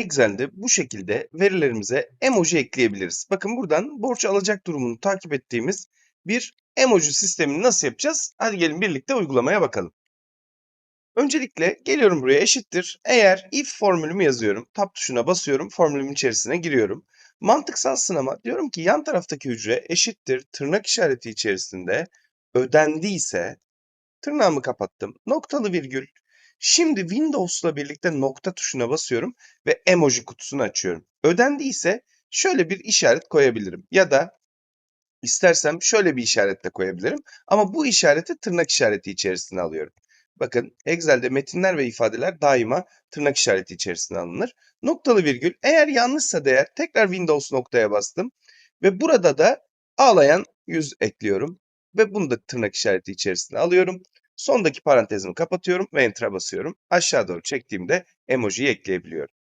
Excel'de bu şekilde verilerimize emoji ekleyebiliriz. Bakın buradan borç alacak durumunu takip ettiğimiz bir emoji sistemini nasıl yapacağız? Hadi gelin birlikte uygulamaya bakalım. Öncelikle geliyorum buraya eşittir. Eğer if formülümü yazıyorum. Tab tuşuna basıyorum. Formülümün içerisine giriyorum. Mantıksal sınama diyorum ki yan taraftaki hücre eşittir tırnak işareti içerisinde ödendiyse tırnağımı kapattım. Noktalı virgül. Şimdi Windows'la birlikte nokta tuşuna basıyorum ve emoji kutusunu açıyorum. Ödendiyse şöyle bir işaret koyabilirim. Ya da istersem şöyle bir işaret de koyabilirim. Ama bu işareti tırnak işareti içerisine alıyorum. Bakın Excel'de metinler ve ifadeler daima tırnak işareti içerisine alınır. Noktalı virgül eğer yanlışsa değer tekrar Windows noktaya bastım ve burada da ağlayan yüz ekliyorum ve bunu da tırnak işareti içerisine alıyorum. Sondaki parantezimi kapatıyorum ve Enter'a basıyorum. Aşağı doğru çektiğimde emojiyi ekleyebiliyorum.